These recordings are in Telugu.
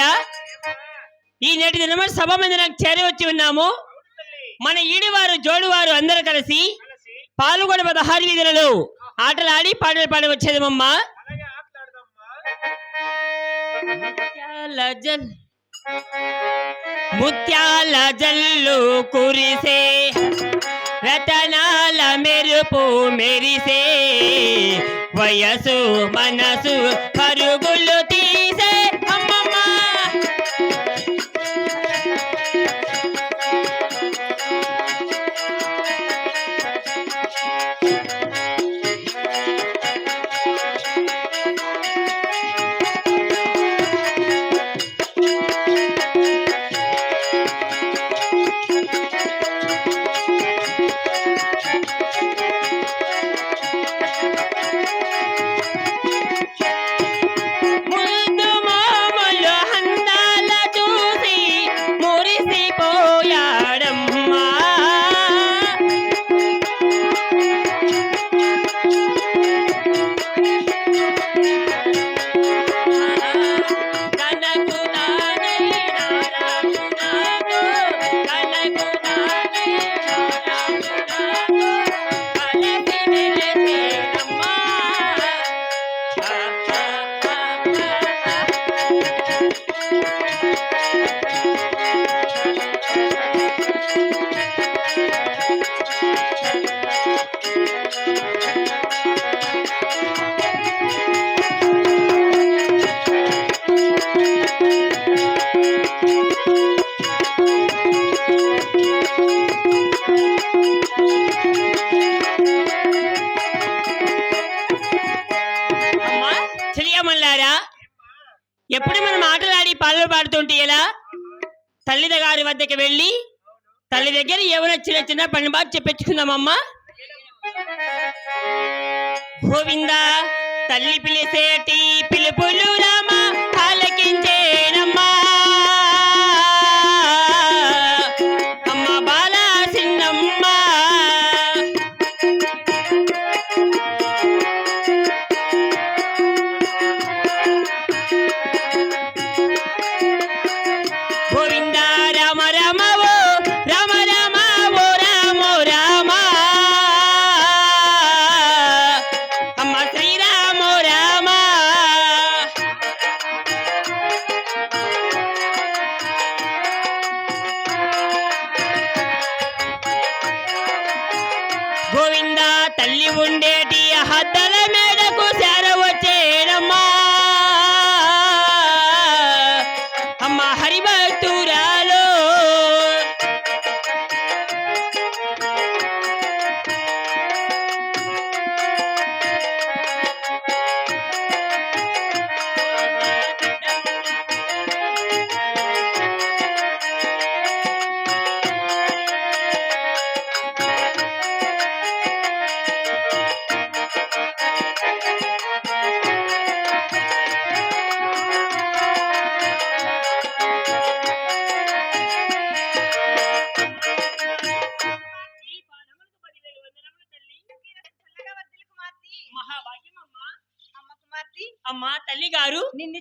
శ్రీయమల్లారా ఈ నేటి దినమ సభ మీద నాకు చేరి వచ్చి ఉన్నాము. మన ఈడివారు జోడువారు అందరూ కలిసి పాల్గొన పదహారు వీధులలో ఆటలాడి పాటలు పాడి వచ్చేది మమ్మ ముత్యాల జల్లు కురిసే రతనాల మెరుపు మెరిసే వయసు మనసు పరుగులు తీ చెలియమల్లారా ఎప్పుడు మనం ఆటలాడి పాటలు పాడుతుంటే ఎలా? తల్లిద గారి వద్దకు వెళ్ళి తల్లి దగ్గర ఏమైనా చిన్న చిన్న పని బాగా చెప్పించుకుందామమ్మా గోవిందా తల్లి పిలిసేటి పిలుపులు రామా.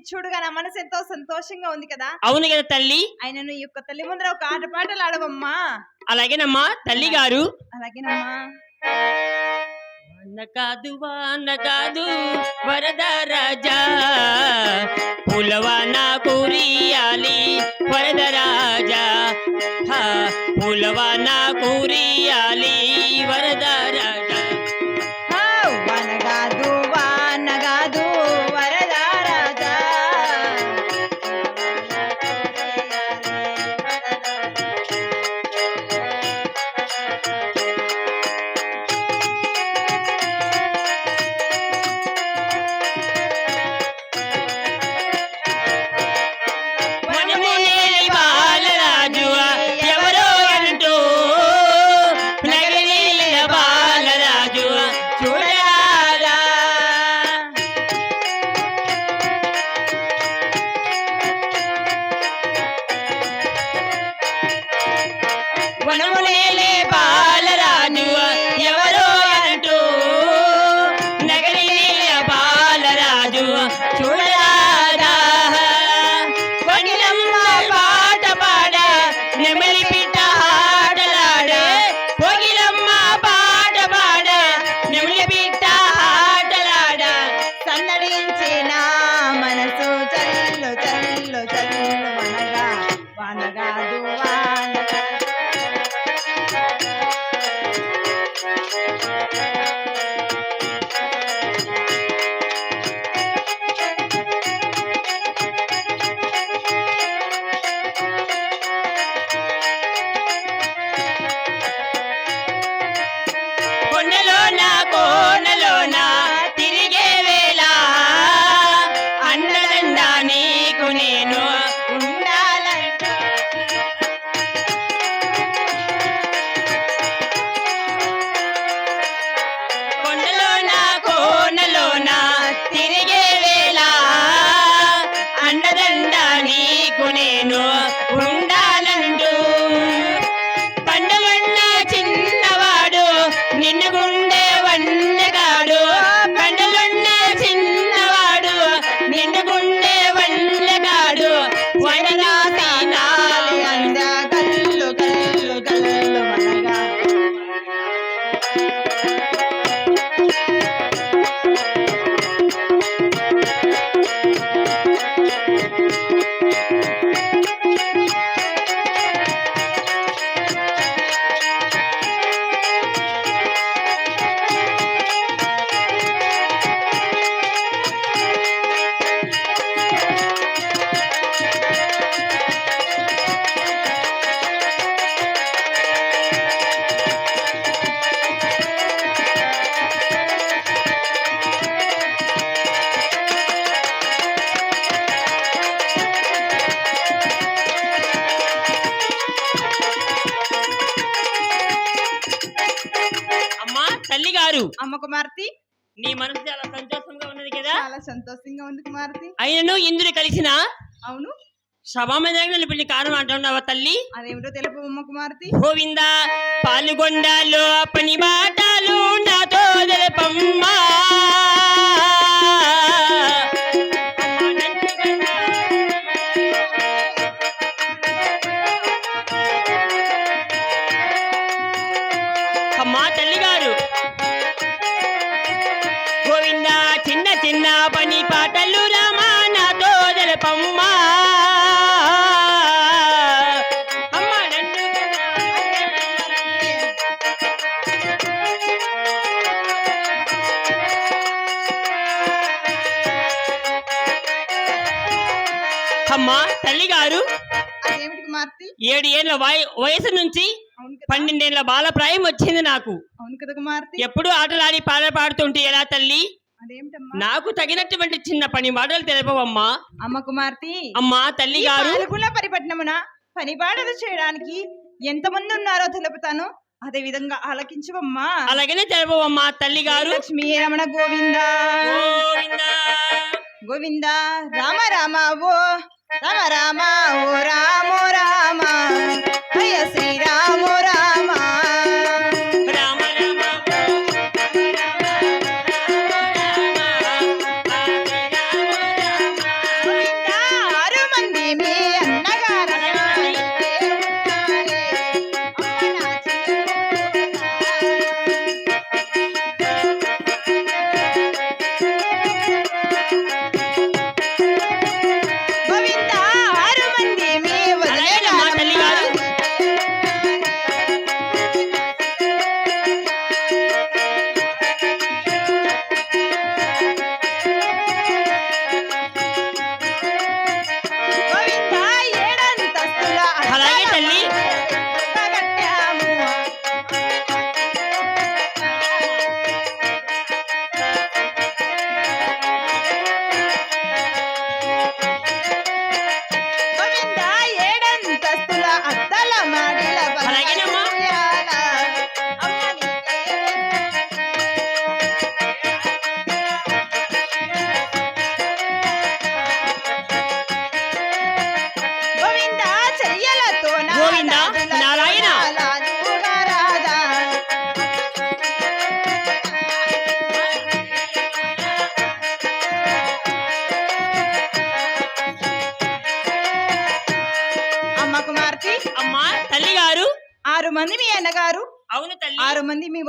చూడగా నా మనసు ఎంతో సంతోషంగా ఉంది కదా. అవును కదా తల్లి. ఆయనను ఈ యొక్క తల్లి ముందర ఒక ఆట పాటలు ఆడవమ్మా. అలాగేనమ్మా తల్లి గారు. అలాగేనమ్మా వాన కాదు వాన కాదు వరద రాజా. పులవాన కురియాలి వరద రాజా. పులవాన కురియాలి వరద రాజా సంతోషంగా ఉంది కుమార్తె. అయినను ఇంద్రుడు కలిసిన అవును. సభామందిరంగా నిలిపిన కారణం అంటున్నావా తల్లి? అదేమిటో తెలుపు అమ్మ కుమార్తె. గోవింద పాల్గొండాలో పని బాటలు నాతో తెలుపమ్మా. ఏడు వయ- వయసు నుంచి పన్నెండేళ్ళ బాలప్రాయం వచ్చింది నాకు. అవును కదా కుమార్తె. ఎప్పుడు ఆటలాడి పాట పాడుతుంటే ఎలా తల్లి? నాకు తగినటువంటి చిన్న పని మాటలు తెలుపవమ్మా. అమ్మ కుమార్తె. అమ్మా తల్లి గారు. పరిపట్నమున పనిబాటలు చేయడానికి ఎంతమంది ఉన్నారో తెలుపుతాను. అదే విధంగా ఆలకించవమ్మా. అలాగనే తెలుపవమ్మా తల్లి గారు. లక్ష్మీ రమణ గోవింద. గోవిందా. గోవింద. రామ రామ ఓ. రామ రామ ఓ రామ రామ జయ శ్రీరామ రామ.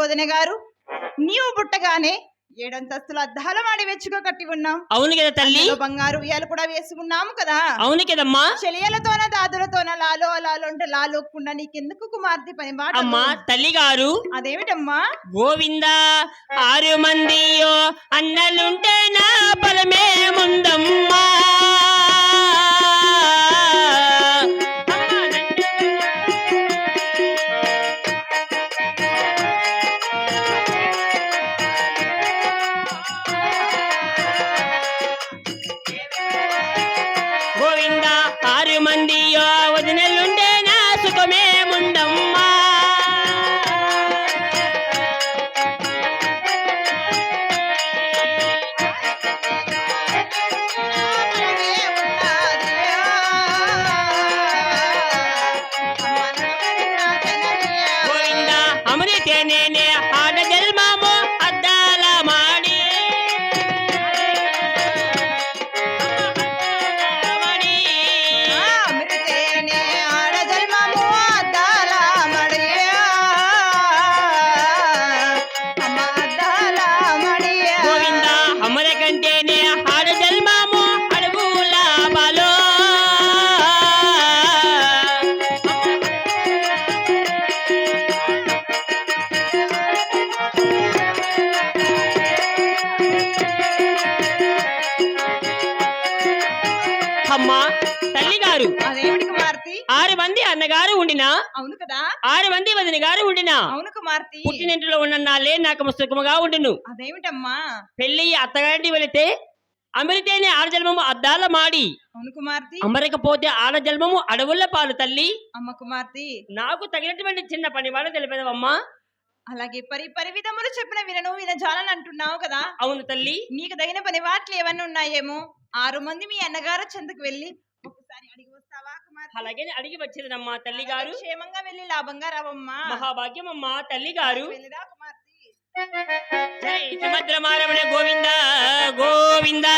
వదిన గారు నీవు పుట్టగానే ఏడంతస్తుల అద్దాల మాడి వెచ్చుగా కట్టి ఉన్నాం అవును కదా తల్లి. బంగారు ఉయ్యాలు కూడా వేసుకున్నాము కదా. అవును కదమ్మా. చెలియలతోన దాదులతోన లాలో లాలో అంటే లాలోకుండా నీకెందుకు కుమార్తె పని? మాట అమ్మా తల్లి గారు అదేమిటమ్మా? గోవింద ఆరు మందియో అన్నలుంటే నా బలమే ముందమ్మా. అమ్మా తల్లి గారు ఆరు మంది అన్నగారు ఉండినా? అవును కదా. ఆరు మంది వదిన గారు ఉండినా? అవును కుమార్తె. పుట్టినింటిలో ఉన్న నాలే నాకు సుఖముగా ఉండును. అదేమిటమ్మా? పెళ్ళి అత్తగారింటి వెళితే అమరితేనే ఆడజన్మము అద్దాల మాడి. అవును కుమార్తె. అమరకపోతే ఆడజన్మము అడవుల పాలు తల్లి. అమ్మ కుమార్తె. నాకు తగినటువంటి చిన్న పని వాడు తెలిపేదమ్మా అలాగే పరి పరి విధములు చెప్పిన వినను వినజాలని అంటున్నావు కదా. అవును తల్లి. నీకు తగిన పని వాట్లు ఏమన్నా ఉన్నాయేమో? ఆరు మంది మీ అన్నగారు చెంతకు వెళ్ళి ఒకసారి అడిగి వస్తావా కుమార్తె? అలాగే అడిగి వచ్చిందమ్మా తల్లి గారు క్షేమంగా వెళ్ళి లాభంగా రావమ్మా. మహాభాగ్యం అమ్మా తల్లి గారు వెళ్ళిరా కుమార్తె. జై సుభద్రమారమణ గోవింద గోవింద.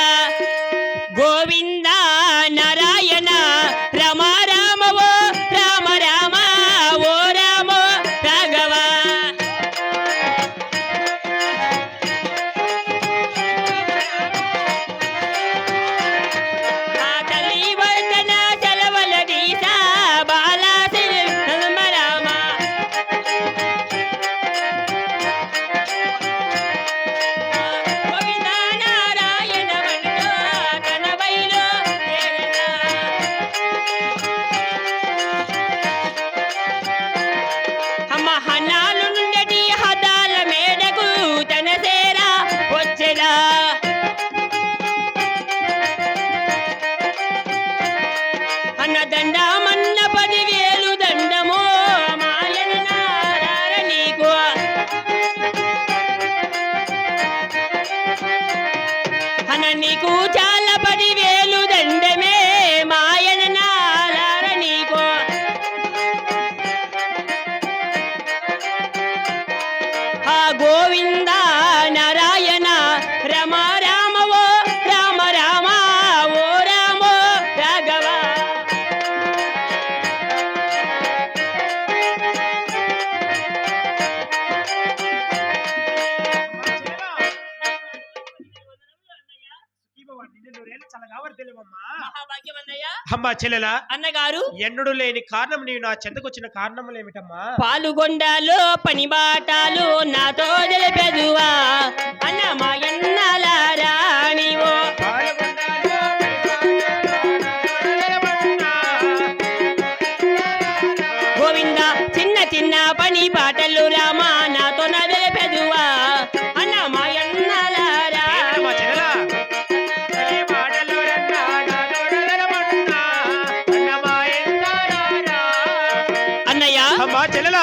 అమ్మా చెల్లెలా అన్నగారు ఎన్నడు లేని కారణం నీవు నా చెంతకొచ్చిన కారణములు ఏమిటమ్మా పాలుగొండాలో పని బాటాలు నాతో తెలిపెదువా అన్న మా ఎన్నలారా నీవో అమ్మా చెల్లెలా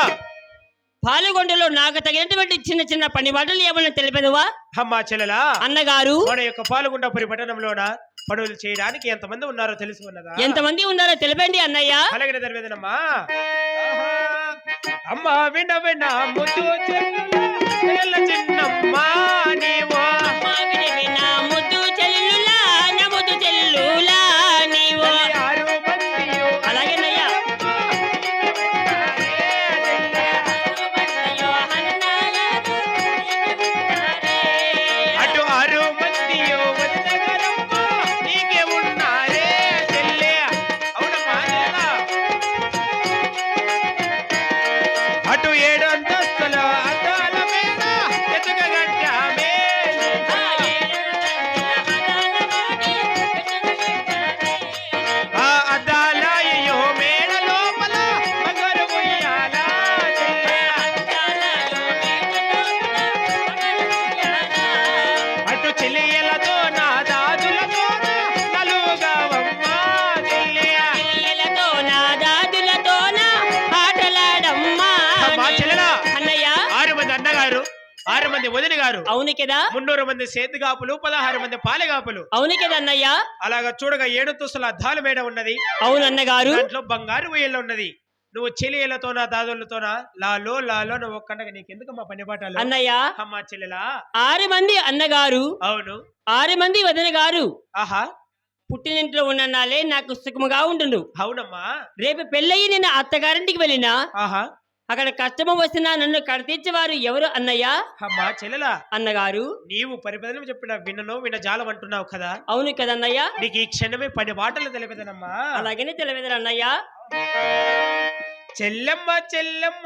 పాలుగొండలో నాకు తగినటువంటి చిన్న చిన్న పని బాటలు ఏమన్నా తెలిపెదువా? అమ్మా చెల్లెలా? అన్నగారు. మన యొక్క పాల్గొండపురి పట్టణంలోన పనులు చేయడానికి ఎంతమంది ఉన్నారో తెలిసి ఉన్నదా? ఎంతమంది ఉన్నారో తెలిపండి అన్నయ్య. అలాగే జరిగేదనమ్మా అమ్మా విన విన ముద్దు చిన్నమ్మా నీవో. అమ్మా విని వినా ఆరు మంది వదిన గారు. అవును కదా? మున్నూరు మంది సేతుగాపులు పదహారు మంది పాలెగాపులు. అవును కదా అన్నయ్య? అలాగా చూడగా ఏడు తుసల అద్దాల మేడ ఉన్నది. అవును అన్నగారు. దాంట్లో బంగారు ఉయ్యల ఉన్నది. నువ్వు చెలియలతోనా దాదులతోనా లాలో లాలో నువ్వు ఒక్కండగా నీకెందుకు మా పని పాఠాలు? అన్నయ్య. అమ్మా చెల్లెలా? ఆరు మంది అన్నగారు. అవును. ఆరు మంది వదిన గారు. ఆహా. పుట్టినింట్లో ఉన్న నాలే నాకు సుఖముగా ఉండును అవునమ్మా. రేపు పెళ్ళయి నేను అత్తగారింటికి వెళ్ళినా. ఆహా. అక్కడ కష్టము వచ్చినా నన్ను కడతీర్చేవారు ఎవరు అన్నయ్య? అమ్మా చెల్లెలా అన్నగారు. నీవు పరిపదనం చెప్పిన వినను వినజాలం అంటున్నావు కదా? అవును కదన్నయ్య నీకు ఈ క్షణమే పని బాటలు తెలిపదనమ్మా అలాగనే తెలియదు అన్నయ్య. చెల్లెమ్మ చెల్లెమ్మ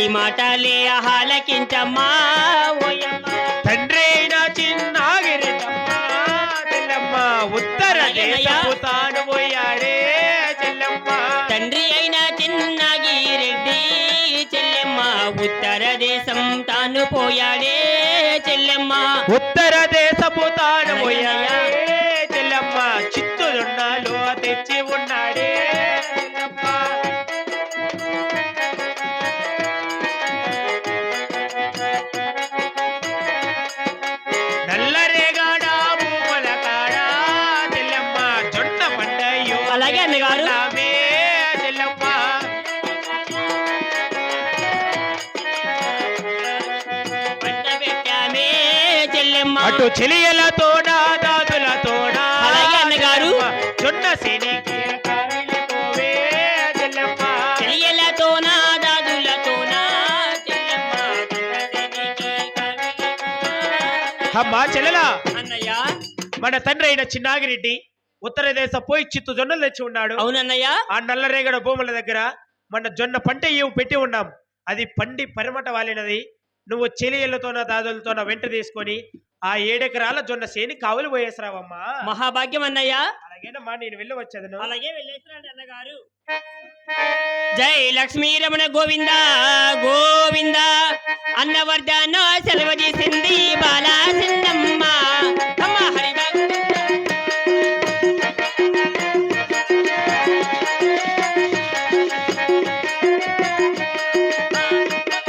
పది మాటలే ఆహాలకించమ్మా తండ్రైన చిన్న చెల్లమ్మ. ఉత్తర దేశపు తాను చెల్లెమ్మ. ఉత్తర దేశం తాను పోయాడే చెల్లెమ్మ. ఉత్తర దేశపు తాను పోయాడే అటు అలాగే. చెయ్యలతోనా దాదులతోనా చెల్లెమ్మ చిన్నతనికి కవిలిపోనా. అమ్మా చెల్లెలా? అన్నయ్య. మన తండ్రి అయిన చిన్నాగిరెడ్డి ఉత్తర దేశ పోయి చిత్తు జొన్నలు తెచ్చి ఉన్నాడు. అవునన్నయ్య. ఆ నల్లరేగడ భూముల దగ్గర మన జొన్న పంట ఇవి పెట్టి ఉన్నాం. అది పండి పరిమట వాలినది. నువ్వు చెలియలతోన దాదులతోన వెంట తీసుకొని ఆ ఏడెకరాల జొన్న సేని కావులు పోయేసరావమ్మా. మహాభాగ్యం అన్నయ్యా. అలాగేనమ్మా నేను వెళ్ళి వచ్చేది అలాగే వెళ్ళేసిరండి అన్నగారు. జై లక్ష్మీ రమణ గోవింద గోవింద. అన్నవర్ధన సెలవు చేసింది బాలా